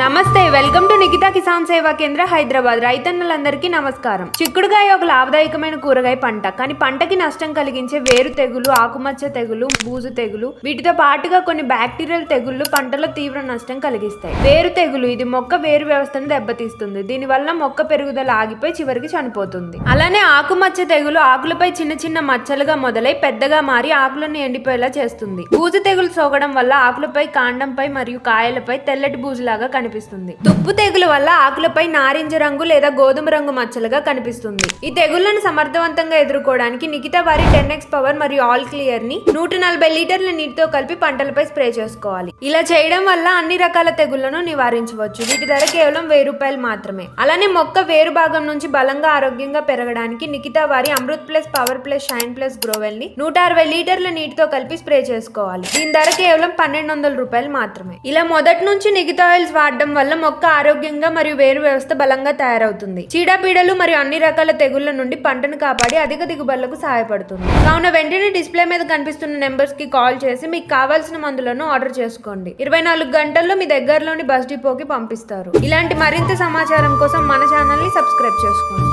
నమస్తే welcome to Nikhita Kisan సేవా కేంద్ర హైదరాబాద్. రైతన్నలందరికీ నమస్కారం. చిక్కుడుకాయ ఒక లాభదాయకమైన కూరగాయ పంట. కానీ పంటకి నష్టం కలిగించే వేరు తెగులు ఆకుమచ్చ తెగులు బూజు తెగులు వీటితో పాటుగా కొన్ని బ్యాక్టీరియల్ తెగుళ్ళు పంటలో తీవ్ర నష్టం కలిగిస్తాయి. వేరు తెగులు ఇది మొక్క వేరు వ్యవస్థను దెబ్బతీస్తుంది. దీనివల్ల మొక్క పెరుగుదల ఆగిపోయి చివరికి చనిపోతుంది. అలానే ఆకుమచ్చ తెగులు ఆకులపై చిన్న చిన్న మచ్చలుగా మొదలై పెద్దగా మారి ఆకులను ఎండిపోయేలా చేస్తుంది. బూజు తెగులు సోకడం వల్ల ఆకులపై కాండంపై మరియు కాయలపై తెల్లటి బూజులాగా కనిపిస్తుంది. తుప్పు తెగులు వల్ల ఆకులపై నారింజ రంగు లేదా గోధుమ రంగు మచ్చలుగా కనిపిస్తుంది. ఈ తెగుళ్ళను సమర్థవంతంగా ఎదుర్కోవడానికి నికితా వారి టెన్ ఎక్స్ పవర్ మరియు ఆల్ క్లియర్ని నూట నలభై లీటర్ల నీటితో కలిపి పంటలపై స్ప్రే చేసుకోవాలి. ఇలా చేయడం వల్ల అన్ని రకాల తెగుళ్ళను నివారించవచ్చు. వీటి ధర కేవలం వెయ్యి రూపాయలు మాత్రమే. అలానే మొక్క వేరు భాగం నుంచి బలంగా ఆరోగ్యంగా పెరగడానికి నికితా వారి Amrit plus power plus shine plus గ్రోవెల్ని నూట అరవై లీటర్ల నీటితో కలిపి స్ప్రే చేసుకోవాలి. దీని ధర కేవలం పన్నెండు వందల రూపాయలు మాత్రమే. ఇలా మొదటి నుంచి నిగితా ఆయిల్స్ వాడడం వల్ల మొక్క ఆరోగ్యంగా మరియు వేరు వ్యవస్థ బలంగా తయారవుతుంది. చీడపీడలు మరియు అన్ని రకాల తెగుళ్ళ నుండి పంటను కాపాడి అధిక దిగుబడులకు సహాయపడుతుంది. కావున వెంటనే డిస్ప్లే మీద కనిపిస్తున్న నెంబర్స్కి కాల్ చేసి మీకు కావాల్సిన మందులను ఆర్డర్ చేసుకోండి. ఇరవై నాలుగు గంటల్లో మీ దగ్గరలోని బస్ డిపోకి పంపిస్తారు. ఇలాంటి మరింత సమాచారం కోసం మన ఛానల్ని సబ్స్క్రైబ్ చేసుకోండి.